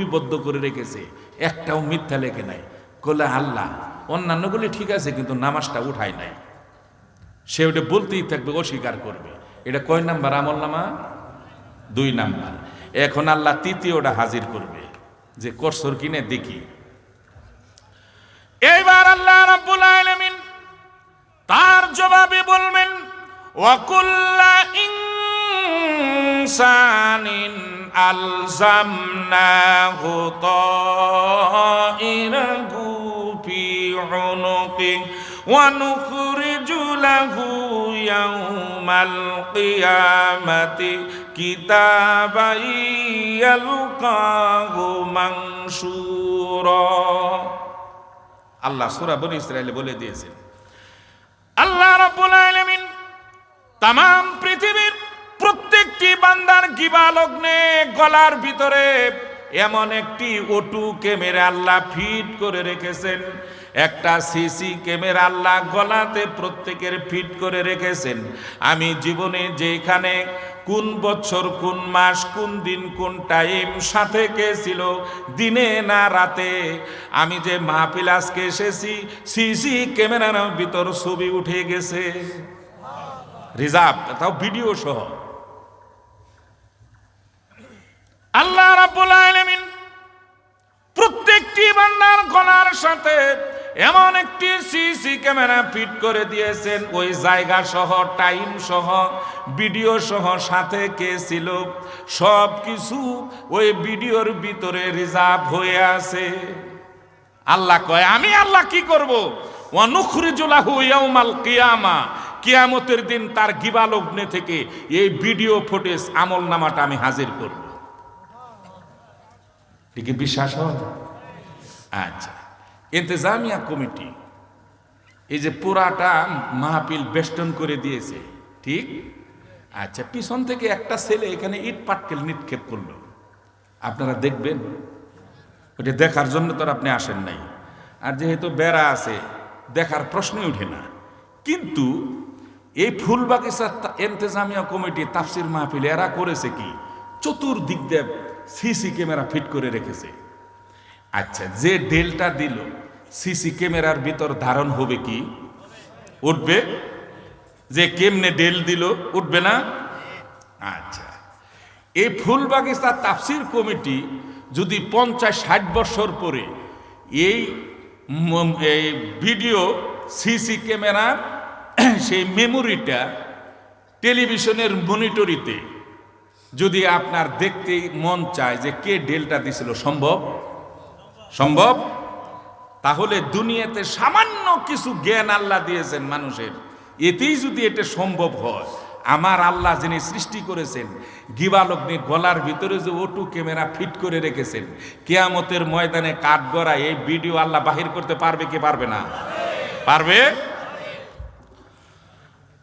লিপিবদ্ধ করে রেখেছে, একটাও মিথ্যা লেখে নাই। কলে আল্লাহ, অন্যান্যগুলি ঠিক আছে, কিন্তু নামাজটা উঠায় নাই। সে ওটা বলতেই থাকবে, অস্বীকার করবে। এটা কয় নাম্বার আমল নামা? দুই নাম্বার। এখন আল্লাহ তৃতীয়টা হাজির করবে, যে করসর কিনে দেখি। এইবার আল্লাহ রাব্বুল আলামিন তার জবাবে বলবেন ওয়াকুল্লা ইনসানিন আলজামনাহু তাইরাহু ফি উনুকি ওয়া নুখরিজু লাহু ইয়াউমাল কিয়ামাতি কিতাবাই ইয়ালকাহু মানশুরা আল্লাহ সূরা বনী ইসরায়েলে বলে দিয়েছেন, আল্লাহ রাব্বুল আলামিন তাম, পৃথিবীর প্রত্যেকটি বান্দার গিবা লগ্নে গলার ভিতরে এমন একটি ওটু ক্যামেরা আল্লাহ ফিট করে রেখেছেন। একটা সিসি ক্যামেরা আল্লাহ গলাতে প্রত্যেকের ফিট করে রেখেছেন। আমি জীবনে যেখানে কোন বছর, কোন মাস, কোন দিন, কোন টাইম সাথে কে ছিল, দিনে না রাতে, আমি যে মাহফিল আজকে এসেছি, সিসি ক্যামেরার ভিতর ছবি উঠে গেছে। রিজার্ভ, তাও ভিডিও সহ। আল্লাহ রাব্বুল আলামিন প্রত্যেকটি বান্দার গলার সাথে এমন একটি সিসি ক্যামেরা ফিট করে দিয়েছেন। ওই জায়গা সহ, টাইম সহ, ভিডিও সহ সাথে কে ছিল? সব কিছু ওই ভিডিওর ভিতরে রিজার্ভ হয়ে আছে। আল্লাহ কয়, আমি আল্লাহ কি করব? ওয়ানুখরিজুলাহু ইয়াউমাল কিয়ামা। কিয়ামতের দিন তার গিবালগ্নে থেকে এই ভিডিও ফুটেজ আমল নামাটা আমি হাজির করব। কি বিশ্বাস হয় আচ্ছা। ইন্তজামিয়া কমিটি, এই যে পুরাটা মাহফিল বেষ্টন করে দিয়েছে, ঠিক? আচ্ছা পিছন থেকে একটা ছেলে এখানে ইট পাটকেল নিক্ষেপ করল। আপনারা দেখবেন, ওটা দেখার জন্য তো আপনি আসেন নাই। আর যেহেতু বেড়া আছে, দেখার প্রশ্নই ওঠে না। কিন্তু এই ফুল বাগিচা এন্তেজামিয়া কমিটি তাফসির মাহফিল এরা করেছে কি? চতুর্দিক দিয়ে সিসি ক্যামেরা ফিট করে রেখেছে। আচ্ছা যে ডেলটা দিল, সিসি ক্যামেরার ভিতর ধারণ হবে কি? উঠবে? যে কেমনে ডেল দিল, উঠবে না? আচ্ছা। এই ফুল বাগিচা তাফসির কমিটি যদি পঞ্চাশ ষাট বছর পরে এই এই ভিডিও সিসি ক্যামেরার, সেই মেমোরিটা টেলিভিশনের মনিটরিতে যদি আপনার দেখতে মন চায় যে কে ডেলটা দিছিল, সম্ভব? সম্ভব? তাহলে দুনিয়াতে সামান্য কিছু জ্ঞান আল্লাহ দিয়েছেন মানুষের। এতেই যদি এটা সম্ভব হয়, আমার আল্লাহ যিনি সৃষ্টি করেছেন গিবালগ্নি গলার ভিতরে যে ওটু ক্যামেরা ফিট করে রেখেছেন, কেয়ামতের ময়দানে কাঠ গড়া এই ভিডিও আল্লাহ বাহির করতে পারবে কি পারবে না? পারবে?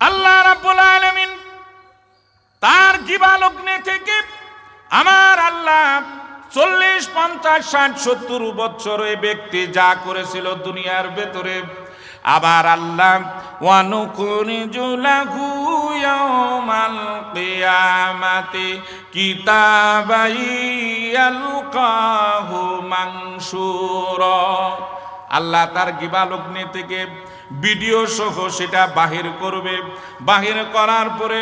আল্লাহ রাব্বুল আলামিন তার গিবালগ্নে থেকে আমার আল্লাহ চল্লিশ, পঞ্চাশ, ষাট, সত্তর বছর ওই ব্যক্তি যা করেছিল দুনিয়ার ভেতরে। আবার আল্লাহ আল্লাহ তার গিবালগ্নি থেকে ভিডিও সহ সেটা বাহির করবে। বাহির করার পরে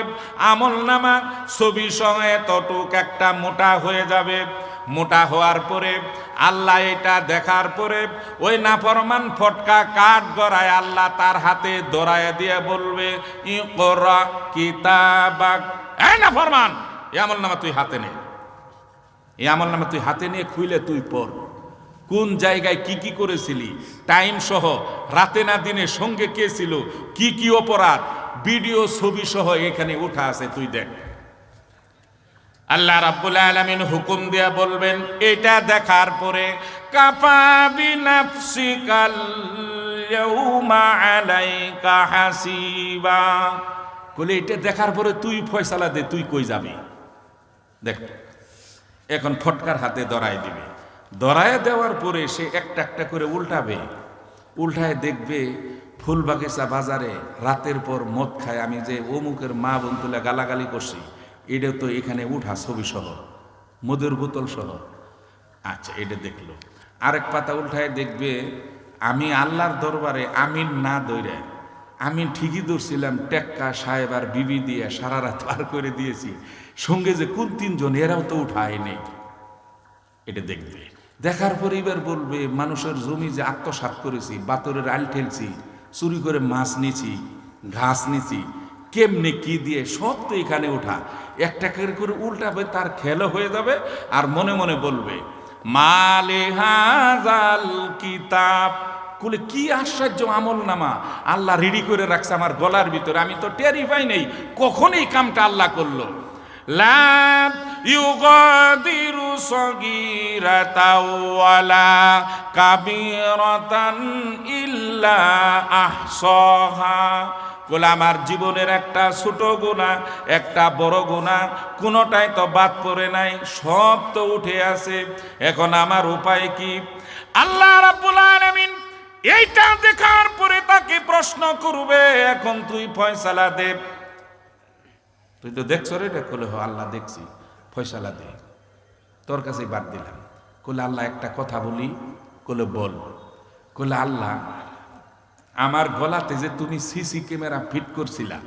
আমল নামা ছবি সহ এতটুক একটা মোটা হয়ে যাবে। মোটা হওয়ার পরে আল্লাহ এটা দেখার পরে ওই নাফরমান ফটকা কাঠ গড়ায় আল্লাহ তার হাতে দড়ায় দিয়ে বলবে ই করা এই নাফরমান আমল নামা তুই হাতে নে। আমল নামা তুই হাতে নিয়ে খুইলে তুই পড়। কোন জায়গায় কি কি করেছিলি? টাইম সহ রাতে না দিনে সঙ্গে কে ছিল? কি কি অপরাধ? ভিডিও ছবি সহ এখানে উঠা আছে, তুই দেখ। আল্লাহ রাব্বুল আলামিন হুকুম দিয়া বলবেন, এটা দেখার পরে কাফাবি নাফসিকাল ইয়াউমা আলাইকা হাসিবা। বলে এটা দেখার পরে তুই ফয়সালা দে, তুই কই যাবি? দেখ, এখন ফটকার হাতে ধরায় দিবে। ধরায় দেওয়ার পরে সে একটা একটা করে উল্টাবে। উল্টায় দেখবে ফুল বাগিচা বাজারে রাতের পর মদ খায়। আমি যে অমুকের মা বোন তুলে গালাগালি করছি, এটা তো এখানে উঠা ছবি সহ মধুর বোতল সহ। আচ্ছা এটা দেখল। আরেক পাতা উল্টায় দেখবে, আমি আল্লাহর দরবারে আমিন না দৌড়ে আমি ঠিকই দৌড়ছিলাম টেক্কা, সাহেব আর বিবি দিয়ে সারা রাত পার করে দিয়েছি। সঙ্গে যে কোন তিনজন, এরাও তো উঠায় নেই। এটা দেখবে। দেখার পর এবার বলবে, মানুষের জমি যে আত্মসাৎ করেছি, বাতরের আল ঠেলছি, চুরি করে মাছ নিছি ঘাস নিছি কেমনে কি দিয়ে সব তো এখানে ওঠা। একটা করে করে উল্টাবে, তার খেলো হয়ে যাবে, আর মনে মনে বলবে, মালে হাজাল কিতাব। কুলে কি আশ্চর্য আমল নামা। আল্লাহ রেডি করে রাখছে আমার গলার ভিতরে। আমি তো টেরিফাই নেই। কখন এই কামটা আল্লাহ করল? لا يغادر صغيرة ولا كبيرة إلا أحصاها বলে আমার জীবনের একটা ছোট গুণা একটা বড় গুণা কোনোটাই তো বাদ পড়ে নাই সব তো উঠে আছে এখন আমার উপায় কি আল্লাহ রাব্বুল আলামিন এইটা দেখার পরে তাকে প্রশ্ন করবে এখন তুই ফয়সালা দে তুই তো দেখছ রে এটা কলে হ আল্লাহ দেখছি ফয়সালা দে। তোর কাছে বাদ দিলাম। কলে আল্লাহ, একটা কথা বলি। কলে বল। কলে আল্লাহ, আমার গলাতে যে তুমি সিসি ক্যামেরা ফিট করছিলা,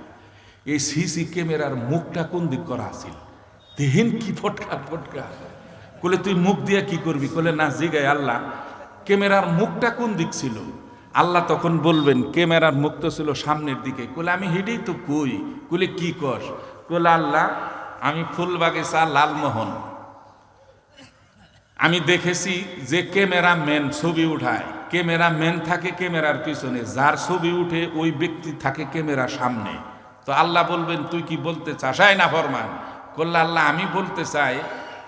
এই সিসি ক্যামেরার মুখটা কোন দিক করা আছিল? দেহেন কি ফটকা ফটকা। কলে তুই মুখ দিয়ে কি করবি? কলে না জিগায় আল্লাহ, ক্যামেরার মুখটা কোন দিক ছিল? আল্লাহ তখন বলবেন, ক্যামেরার মুখ তো ছিল সামনের দিকে। কলে আমি হেঁটেই তো কই? কলে কি কস? কলে আল্লাহ আমি ফুল বাগিচা লালমোহন। আমি দেখেছি যে ক্যামেরা ম্যান ছবি উঠায়। ক্যামেরা ম্যান থাকে ক্যামেরার পিছনে, যার ছবি উঠে ওই ব্যক্তি থাকে ক্যামেরার সামনে। তো আল্লাহ বলবেন, তুই কি বলতে চাস? না, ফরমান। করলে আল্লাহ, আমি বলতে চাই,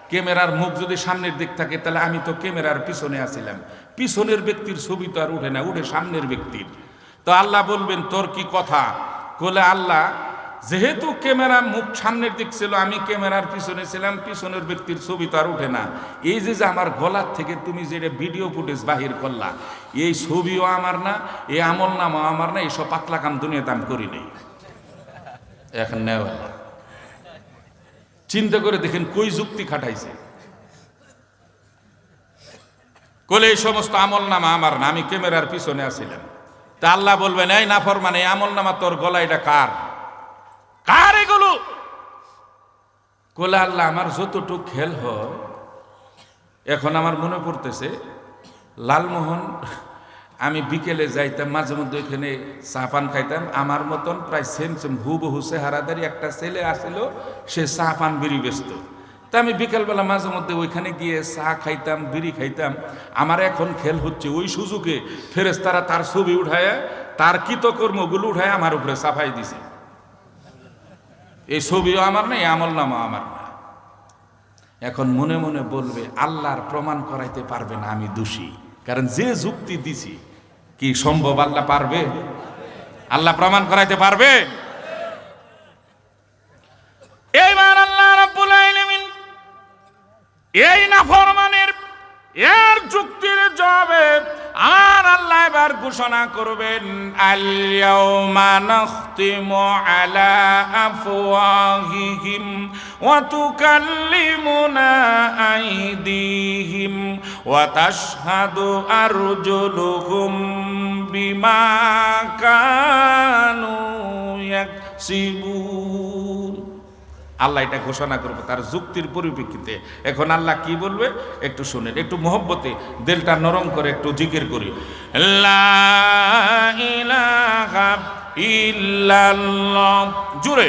ক্যামেরার মুখ যদি সামনের দিক থাকে, তাহলে আমি তো ক্যামেরার পিছনে আছিলাম। পিছনের ব্যক্তির ছবি তো আর উঠে না, উঠে সামনের ব্যক্তির। তো আল্লাহ বলবেন, তোর কি কথা? কোলে আল্লাহ যেহেতু ক্যামেরা মুখ সামনের দিক ছিল, আমি ক্যামেরার পিছনে ছিলাম, পিছনের ব্যক্তির ছবি তো আর উঠে না। এই যে যে আমার গলার থেকে তুমি যেটা ভিডিও ফুটেজ বাহির করলা, এই ছবিও আমার না, এই আমল নামও আমার না এইসব পাতলা কাম দুনিয়াতে আমি করি নেই। এখন নেওয়া চিন্তা করে দেখেন কই যুক্তি খাটাইছে। কলে এই সমস্ত আমল নামা আমার না, আমি ক্যামেরার পিছনে আছিলাম। তা আল্লাহ বলবেন, এই নাফর মানে আমল নামা তোর গলা এটা কার? কার এগুলো কোলে আল্লাহ, আমার যতটুক খেল এখন আমার মনে পড়তেছে, লালমোহন, আমি বিকেলে যাইতাম, মাঝে মধ্যে ওইখানে চা পান খাইতাম, আমার মতন প্রায় সেম সেম, হুবহু চেহারাদারি একটা ছেলে আসিল, সে চা পান, বিড়ি ব্যস্ত তা আমি বিকেলবেলা মাঝে মধ্যে ওইখানে গিয়ে চা খাইতাম, বিড়ি খাইতাম, আমার এখন খেল হচ্ছে ওই সুযোগে ফেরেস্তারা তার ছবি উঠায়, তার কৃতকর্মগুলো উঠায় আমার উপরে সাফাই দিছে। এই ছবিও আমার না এই আমল নামা আমার না। এখন মনে মনে বলবে, আল্লাহর প্রমাণ করাইতে পারবে না, আমি দোষী। কারণ যে যুক্তি দিছি, কি সম্ভব আল্লাহ পারবে? আল্লাহ প্রমাণ করাইতে পারবে? এইবার আল্লাহ রাব্বুল আলামিন এই নাফরমানের এর যুক্তির জবাবে আর আল্লাহ এবার ঘোষণা করবেন আলিয়াউমা নাখতিমু আলা আফওয়াহিহিম ওয়া তুকাল্লিমুনা আইদিহিম ওয়া তাশহাদু আরজুলুহুম বিমা কানু ইয়াকসিবুন। আল্লাহ এটা ঘোষণা করবে, তার যুক্তির পরিপ্রেক্ষিতে। এখন আল্লাহ কি বলবে? একটু শুনেন, একটু মহব্বতে দিলটা নরম করে একটু জিকির করি। জুড়ে।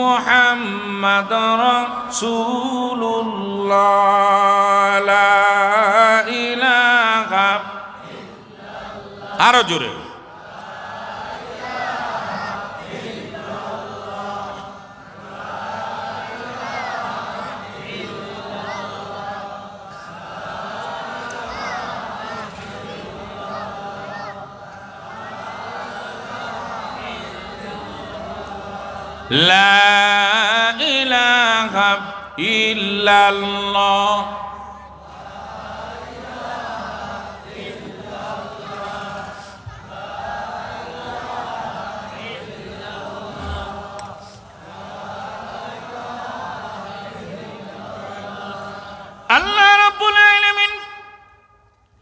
মোহাম্মদ রসুল্লাহ লা ইলাহা আরও জোরে। لا ইল্লাল্লাহ আল্লাহ রাব্বুল আলামিন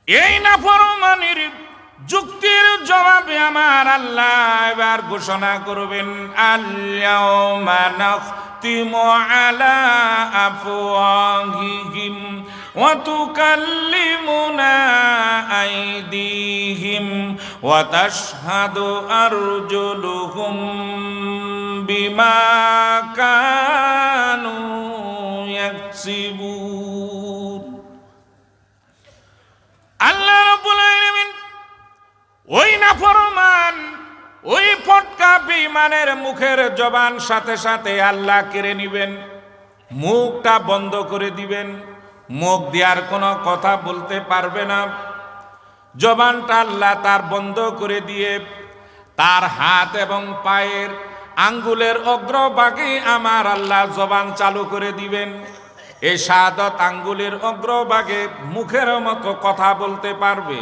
এই নাফরমানির যুক্তির জবাবে আমার আল্লাহ এবার ঘোষণা করবেন আল্লাহুম্মা নাখতিমু আলা আফওয়াহিহিম ওয়া তুকাল্লিমুনা আইদিহিম ওয়া তাশহাদু আরজুলুহুম বিমা ওই নাফরমান ওই ফটকা বেঈমানের মুখের জবান সাথে সাথে আল্লাহ কেড়ে নিবেন, মুখটা বন্ধ করে দিবেন, মুখ দেওয়ার কোনো কথা বলতে পারবে না। জবানটা আল্লাহ তার বন্ধ করে দিয়ে, তার হাত এবং পায়ের আঙ্গুলের অগ্রভাগে আমার আল্লাহ জবান চালু করে দিবেন। এই সাদত আঙ্গুলের অগ্রভাগে মুখের মতো কথা বলতে পারবে।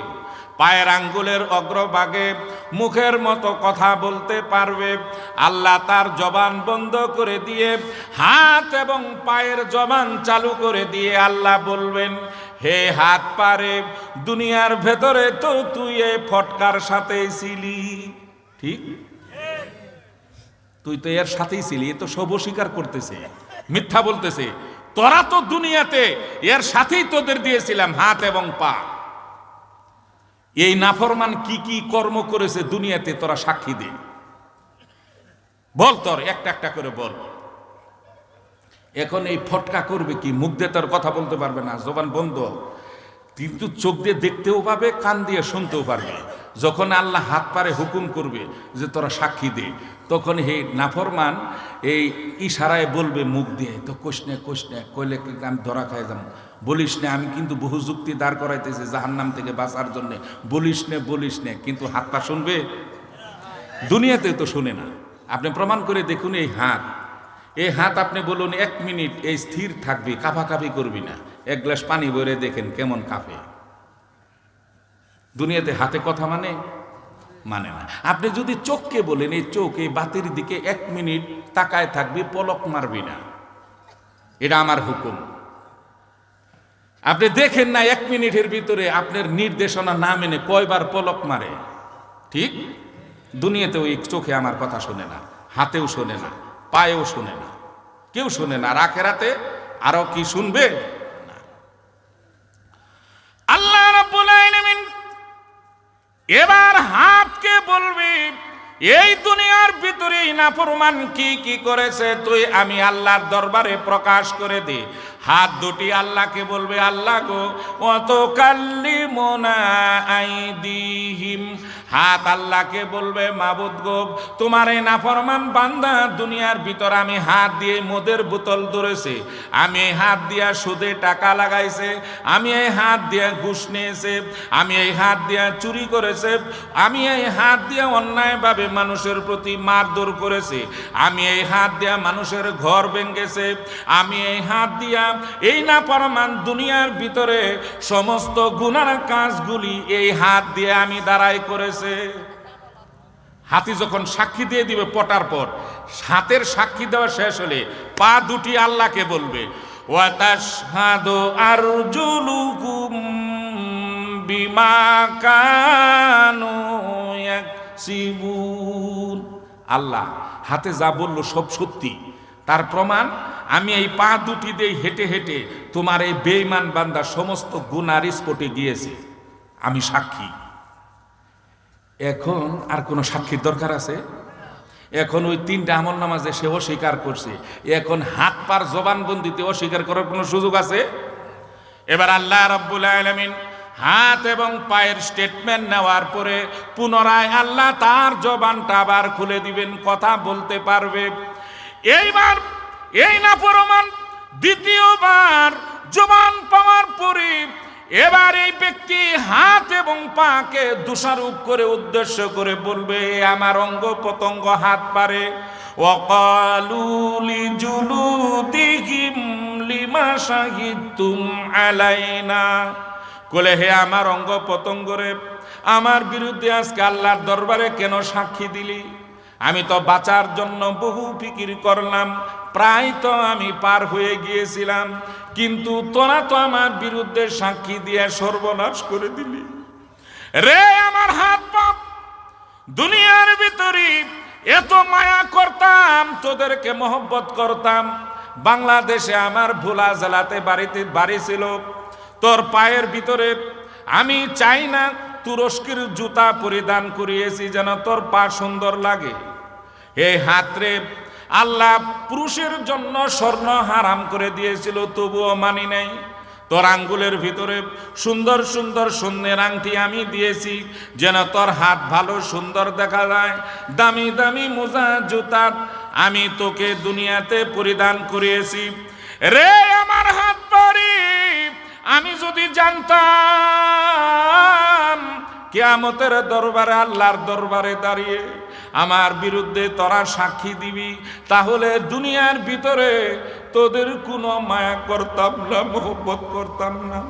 পায়ের আঙ্গুলের অগ্রভাগে মুখের মতো কথা বলতে পারবে। আল্লাহ তার জবান বন্ধ করে দিয়ে, হাত এবং পায়ের জবান চালু করে দিয়ে আল্লাহ বলবেন, হে হাত পারে, দুনিয়ার ভেতরে তো তুই এ ফটকার সাথে ছিলি। ঠিক? তুই তো এর সাথেই ছিলি, এ তো সব অস্বীকার করতেছে, মিথ্যা বলতেছে। তোরা তো দুনিয়াতে এর সাথেই তোদের দিয়েছিলাম, হাত এবং পা। এই নাফরমান কি কি কর্ম করেছে দুনিয়াতে তোরা সাক্ষী দে। বল তোর, একটা একটা করে বল। এখন এই ফটকা করবে কি? মুখ দিয়ে তোর কথা বলতে পারবে না, জবান বন্ধ। কিন্তু চোখ দিয়ে দেখতেও পাবে, কান দিয়ে শুনতেও পারবে। যখন আল্লাহ হাত পারে হুকুম করবে যে তোরা সাক্ষী দে, তখন হে নাফরমান, এই ইশারায় বলবে মুখ দিয়ে, তো কোশনে কোশনে কইলে কি আমি ধরা খাই যাম বলিস নে, আমি কিন্তু বহু যুক্তি দাঁড় করাইতেছি জাহান্নাম থেকে বাঁচার জন্য। বলিস নে বলিস নে, কিন্তু হাত পা শুনবে? দুনিয়াতে তো শুনে না। আপনি প্রমাণ করে দেখুন এই হাত। এই হাত আপনি বলুন, এক মিনিট এই স্থির থাকবি কাফাকাফি করবি না। এক গ্লাস পানি ভরে দেখেন কেমন কাঁপে। দুনিয়াতে হাতে কথা মানে? মানে না। আপনি যদি চোখকে বলেন, এই চোখ, এই বাতির দিকে এক মিনিট তাকায় থাকবি, পলক মারবি না। এটা আমার হুকুম। আপনি দেখেন না এক মিনিটের ভিতরে আপনার নির্দেশনা না মেনে কয়বার পলক মারে। ঠিক? দুনিয়াতে ওই চোখে আমার কথা শোনে না, হাতেও শোনে না, পায়েও শোনে না, কেউ শোনে না, আর আখেরাতে আরও কি শুনবে। আল্লাহ এবার হাতকে বলবি এই দুনিয়ার ভিতরে নাফরমান কি কি করেছে? তুই আমি আল্লাহর দরবারে প্রকাশ করে দি। হাত দুটি আল্লাহকে বলবে, আল্লাহ গো অত কাল্লি মোনা আইদিহিম হাত আল্লাহকে বলবে, মাবুদ গো, তোমার এই নাফরমান বান্দা দুনিয়ার ভিতর আমি হাত দিয়ে মদের বোতল ধরেছে। আমি এই হাত দিয়া সুদে টাকা লাগাইছে, আমি এই হাত দিয়া ঘুষ নিয়েছে, আমি এই হাত দিয়া চুরি করেছে, আমি এই হাত দিয়া অন্যায়ভাবে মানুষের প্রতি মারধর করেছে। আমি এই হাত দিয়া মানুষের ঘর ভেঙ্গেছে আমি এই হাত দিয়া এই না পরমান দুনিয়ার ভিতরে সমস্ত গুনার কাজগুলি এই হাত দিয়ে আমি দাঁড়াই করেছে। হাতি যখন সাক্ষী দিয়ে দিবে পটার পর, হাতের সাক্ষী দেওয়া শেষ হলে পা দুটি আল্লাহকে বলবে আল্লাহ হাতে যা বলল সব সত্যি। তার প্রমাণ, আমি এই পা দুটি দিয়ে হেঁটে হেঁটে তোমার এই বেঈমান বান্দা সমস্ত গুনার স্পটে গিয়েছে। আমি সাক্ষী। এখন আর কোনো সাক্ষীর দরকার আছে? এখন ওই তিনটা আমল নামাজে সে অস্বীকার করছে। এখন হাত পার জবানবন্দিতে অস্বীকার করার কোনো সুযোগ আছে? এবার আল্লাহ রব্বুল আলমিন হাত এবং পায়ের স্টেটমেন্ট নেওয়ার পরে পুনরায় আল্লাহ তার জবানটা আবার খুলে দিবেন, কথা বলতে পারবে। এইবার এই না প্রমাণ দ্বিতীয়বার জবান পাওয়ার পরে এবার এই ব্যক্তি হাত এবং পাকে দোষারোপ করে উদ্দেশ্য করে বলবে, আমার অঙ্গ পতঙ্গ হাত পারে। ওকালুলি জুলুদিহিম লিমা শাহিদতুম আলাইনা। বলে হে আমার অঙ্গ পতঙ্গরে আমার বিরুদ্ধে আজকে আল্লাহর দরবারে কেন সাক্ষী দিলি? আমি তো বাঁচার জন্য বহু ফিকির করলাম, প্রায় তো আমি পার হয়ে গিয়েছিলাম, কিন্তু তোরা তো আমার বিরুদ্ধে সাক্ষী দিয়ে সর্বনাশ করে দিলি। রে আমার হাত পা, দুনিয়ার ভিতরে এত মায়া করতাম, তোদেরকে মহব্বত করতাম। বাংলাদেশে আমার ভোলা জেলাতে বাড়িতে বাড়ি ছিল, তোর পায়ের ভিতরে আমি চাই না তুরস্কের জুতা পরিধান করিয়েছি যেন তোর পা সুন্দর লাগে। এই হাতরে, আল্লাহ পুরুষের জন্য স্বর্ণ হারাম করে দিয়েছিল, তবুও মানি নাই। তোর আঙ্গুলের ভিতরে সুন্দর সুন্দর শূন্যের আংটি আমি দিয়েছি, যেন তোর হাত ভালো সুন্দর দেখা যায়। দামি দামি মোজা, জুতা আমি তোকে দুনিয়াতে পরিধান করিয়েছি। রে আমার হাত পারি আমি যদি জানতাম, কেয়ামতের দরবারে, আল্লাহর দরবারে দাঁড়িয়ে আমার বিরুদ্ধে তোরা সাক্ষী দিবি, তাহলে দুনিয়ার ভিতরে তোদের কোনো মায়া করতাম না, মোহব্বত করতাম না।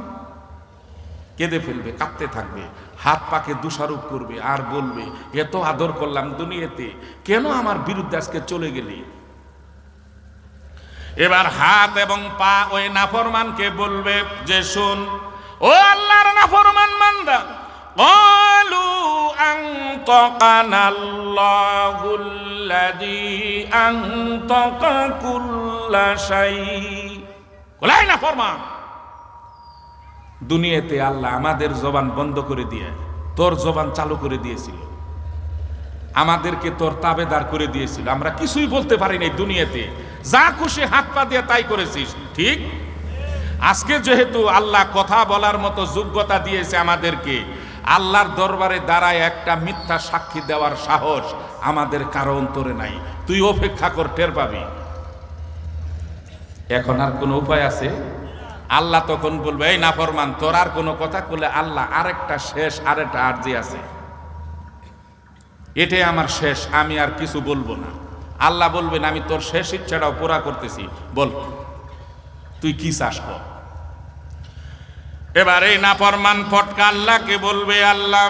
কেঁদে ফেলবে, কাঁদতে থাকবে, হাত পাকে দোষারোপ করবে, আর বলবে, এত আদর করলাম দুনিয়াতে, কেন আমার বিরুদ্ধে আজকে চলে গেলি? এবার হাত এবং পা ওই নাফরমানকে বলবে যে, শোন, ও আল্লাহর নাফরমান মান্দা قالوا أنطقنا الله الذي أنطق كل شيء কোলাই না ফরমান দুনিয়াতে আল্লাহ আমাদের জবান বন্ধ করে দিয়ে তোর জবান চালু করে দিয়েছিল আমাদেরকে তোর তাবেদার করে দিয়েছিল আমরা কিছুই বলতে পারি নাই দুনিয়াতে যা খুশি হাত পা দিয়ে তাই করেছিস ঠিক আজকে যেহেতু আল্লাহ কথা বলার মতো যোগ্যতা দিয়েছে আমাদেরকে আল্লাহর দরবারে দাঁড়ায় একটা মিথ্যা সাক্ষী দেওয়ার সাহস আমাদের কারও অন্তরে নাই। তুই অপেক্ষা কর, টের পাবি। এখন আর কোনো উপায় আছে? আল্লাহ তখন বলবে, এই নাফরমান, তোর আর কোনো কথা করলে আল্লাহ আরেকটা শেষ, আরেকটা আর্জি আছে। এটাই আমার শেষ, আমি আর কিছু বলব না। আল্লাহ বলবেন, আমি তোর শেষ ইচ্ছাটাও পুরা করতেছি। বল, তুই কি চাস কর? এবার নাফরমান ফটকা আল্লাহকে বলবে আল্লাহ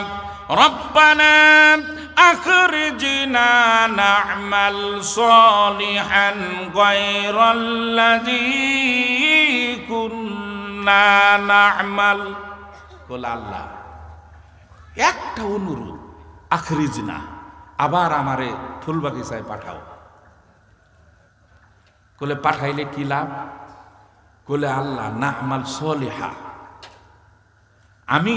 একটা অনুরোধ, আখরিজনা, আবার আমারে ফুল বাগিচায় পাঠাও। কলে পাঠাইলে কি লাভ? কলে আল্লাহ না আমাল সলেহা আমি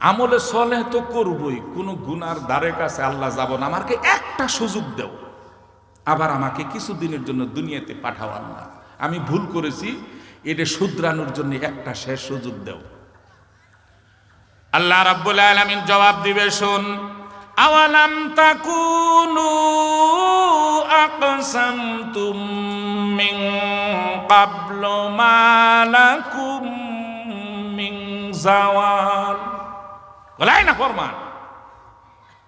আমলে সলেহ তো করবই, কোনো গুনার দ্বারে কাছে আল্লাহ যাব না, আমাকে একটা সুযোগ দেও। আবার আমাকে কিছুদিনের জন্য দুনিয়াতে পাঠাও আল্লাহ আমি ভুল করেছি, এটা শুধরানোর জন্য একটা শেষ সুযোগ দেও। আল্লাহ রাব্বুল আলামিন জবাব দিবে, শুন, আওয়ালাম তাকুনু আকসামতুম মিন ক্বাবলু মা লাকুম? মিন জাওয়াল। বলাই না ফরমান?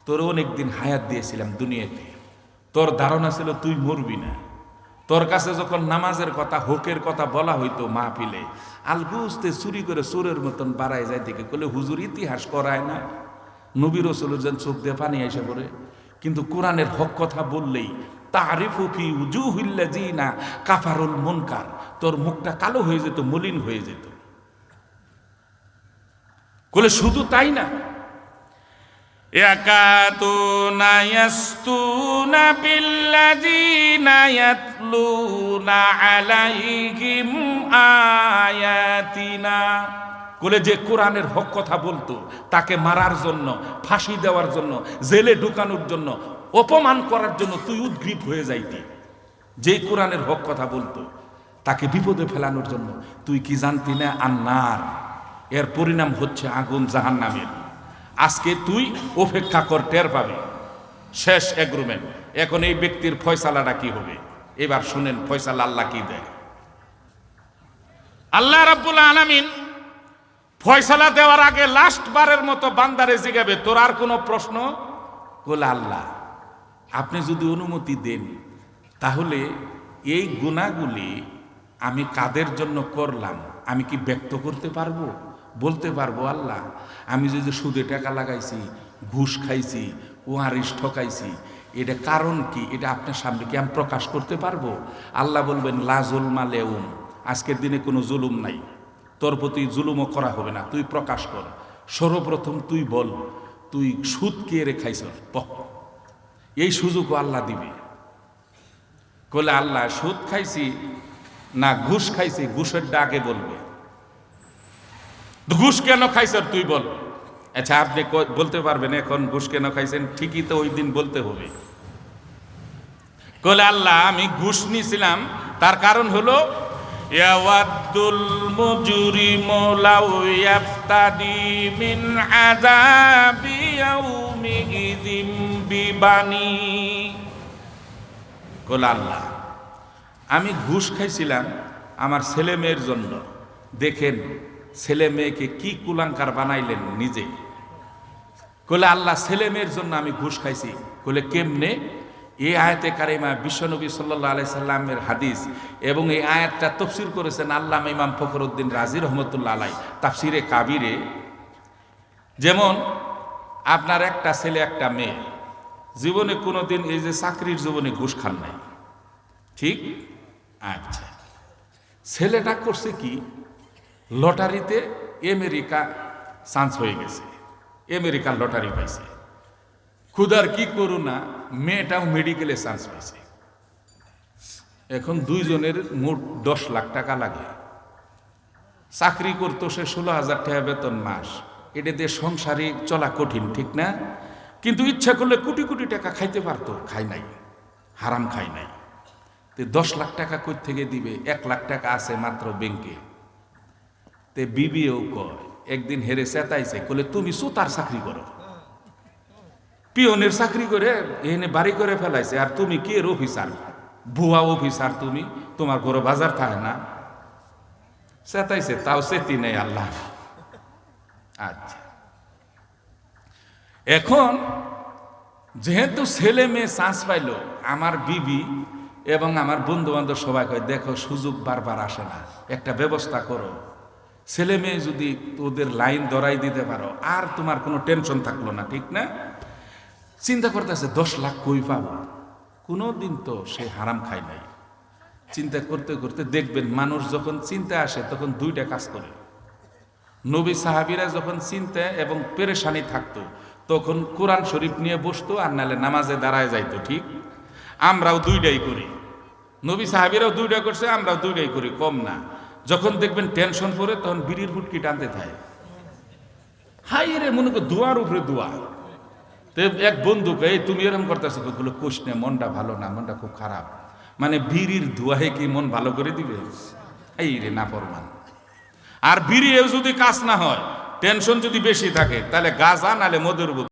তোর অনেকদিন হায়াত দিয়েছিলাম দুনিয়াতে। তোর ধারণা ছিল তুই মরবি না। তোর কাছে যখন নামাজের কথা, হোকের কথা বলা হইতো মাহফিলে আলগুস্তে চুরি করে চোরের মতন বাড়ায় যায় দেখে কলে হুজুর ইতিহাস করায় না। নবী রসুলের যেন চোখ দিয়ে পানি এসে পড়ে। কিন্তু কোরআনের হক কথা বললেই তারিফু ফি উজুহিল্লা জি না কাফারুল মনকার, তোর মুখটা কালো হয়ে যেত, মলিন হয়ে যেত। বলে শুধু তাই না يكادون يسطون بالذين يتلون عليهم آياتنا বলে যে কোরআনের হক কথা বলতো তাকে মারার জন্য ফাঁসি দেওয়ার জন্য জেলে ঢুকানোর জন্য অপমান করার জন্য তুই উদ্গ্রীব হয়ে যাইতি যেই কোরআনের হক কথা বলতো তাকে বিপদে ফেলানোর জন্য তুই কি জানতি না আন্নার এর পরিণাম হচ্ছে আগুন জাহান্নামের। আজকে তুই অপেক্ষা কর, টের পাবে। শেষ এগ্রুমেন্ট এখন এই ব্যক্তির ফয়সালাটা কি হবে? এবার শুনেন ফয়সালা আল্লাহ কি দেয়। আল্লাহ রাব্বুল আলামিন ফয়সালা দেওয়ার আগে লাস্ট বারের মতো বান্দারে জিগাবে, তোর আর কোনো প্রশ্ন? বলে আল্লাহ, আপনি যদি অনুমতি দেন, তাহলে এই গুণাগুলি আমি কাদের জন্য করলাম, আমি কি ব্যক্ত করতে পারব? বলতে পারব, আল্লাহ, আমি যদি সুদে টাকা লাগাইছি, ঘুষ খাইছি ওয়ারিস ঠকাইছি, এটা কারণ কি? এটা আপনার সামনে কি আমি প্রকাশ করতে পারব? আল্লাহ বলবেন লাজুল মালেউম আজকের দিনে কোনো জুলুম নাই। তোর প্রতি জুলুমও করা হবে না, তুই প্রকাশ কর। সর্বপ্রথম তুই বল, তুই সুদ কে রে খাইছ? এই সুযোগও আল্লাহ দিবে। কলে আল্লাহ, সুদ খাইছি না, ঘুষ খাইছি, ঘুষের ডাকে বলবে। ঘুষ কেন খাইছ তুই বল। আচ্ছা আপনি বলতে পারবেন, এখন ঘুষ কেন খাইছেন? ঠিকই তো ওই দিন বলতে হবে। কলে আল্লাহ, আমি ঘুষ নিয়েছিলাম তার কারণ হলো মিন আল্লাহ, আমি ঘুষ খাইছিলাম আমার ছেলে মেয়ের জন্য। দেখেন ছেলে মেয়েকে কি কুলাঙ্কার বানাইলেন নিজে? কলে আল্লাহ ছেলে মেয়ের জন্য আমি ঘুষ খাইছি। কলে কেমনে? এই আয়াতে কারিমা বিশ্বনবী সাল্লাহ আলাই সাল্লামের হাদিস এবং এই আয়াতটা তফসির করেছেন আল্লাহ ইমাম ফখরুদ্দিন রাজি রহমতুল্লাহ আলাই তাফসিরে কাবিরে। যেমন, আপনার একটা ছেলে, একটা মেয়ে, জীবনে কোনোদিন এই যে চাকরির জীবনে ঘুষ খান নাই। ঠিক? আচ্ছা। ছেলেটা করছে কি? লটারিতে আমেরিকা চান্স হয়ে গেছে। আমেরিকার লটারি পাইছে। খুদার কি করু না মেয়েটাও মেডিকেলে চান্স পাইছে। এখন দুইজনের মোট দশ লাখ টাকা লাগে। চাকরি করতো সে ষোলো হাজার টাকা বেতন মাস। এটা দিয়ে সংসারে চলা কঠিন, ঠিক না? কিন্তু ইচ্ছা করলে কোটি কোটি টাকা খাইতে পারতো খাই নাই, হারাম খাই নাই। তে দশ লাখ টাকা কই থেকে দিবে? এক লাখ টাকা আছে মাত্র ব্যাংকে। তে বিবিও কয়, একদিন হেরে চেতাইছে, কলে, তুমি সুতার চাকরি করো। পিয়নের চাকরি করে এনে বাড়ি করে ফেলাইছে, আর তুমি কি এর অফিসার? ভুয়া অফিসার তুমি, তোমার ঘরে বাজার থাকে না? চেতাইছে, তাও চেতি নেই, আল্লাহ। আচ্ছা। এখন যেহেতু ছেলে মেয়ে চান্স পাইলো, আমার বিবি এবং আমার বন্ধু বান্ধব সবাই কয়, দেখো, সুযোগ বারবার আসে না, একটা ব্যবস্থা করো। ছেলে মেয়ে যদি ওদের লাইন ধরাই দিতে পারো, আর তোমার কোনো টেনশন থাকল না, ঠিক না? চিন্তা করতেছে, দশ লাখ কই পাবো? কোনো দিন তো সে হারাম খায় নাই। চিন্তা করতে করতে দেখবেন, মানুষ যখন চিন্তা আসে, তখন দুইটা কাজ করে। নবী সাহাবিরা যখন চিন্তা এবং পেরেশানি থাকতো, তখন কোরআন শরীফ নিয়ে বসতো, আর নালে নামাজে দাঁড়ায় যাইতো, ঠিক? আমরাও দুইটাই করি। নবী সাহাবিরাও দুইটা করছে, আমরাও দুইটাই করি, কম না। যখন দেখবেন টেনশন পড়ে, তখন বিড়ির ফুটকি টানতে থাকে। হাই রে, মনে কর দোয়ার উপরে দোয়া তো এক বন্ধুকে এই তুমি এরকম করতেছো গুলো কোষ নে, মনটা ভালো না, মনটা খুব খারাপ। মানে বিড়ির ধোয়াহে কি মন ভালো করে দিবে? এই রে না ফরমান আর বিড়িও যদি কাজ না হয় টেনশন যদি বেশি থাকে, তাহলে গাছ নালে মধুর